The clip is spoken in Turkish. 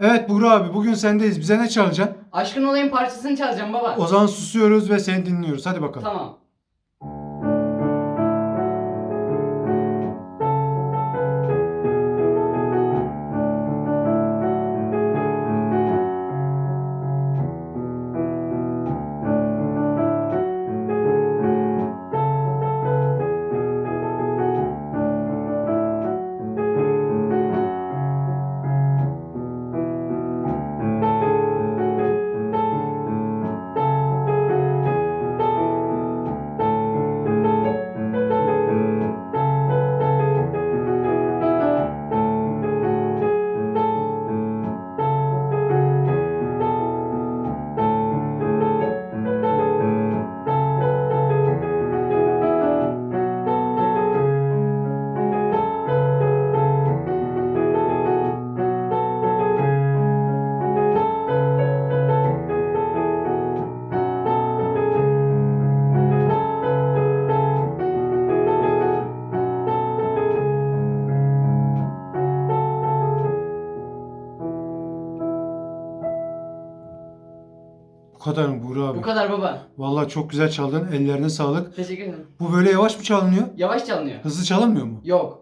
Evet Buğra abi bugün sendeyiz. Bize ne çalacaksın? Aşkın olayın parçasını çalacağım baba. O zaman susuyoruz ve seni dinliyoruz. Hadi bakalım. Tamam. Kadar mı Buğra abi? Bu kadar baba. Vallahi çok güzel çaldın. Ellerine sağlık. Teşekkür ederim. Bu böyle yavaş mı çalınıyor? Yavaş çalınıyor. Hızlı çalınmıyor mu? Yok.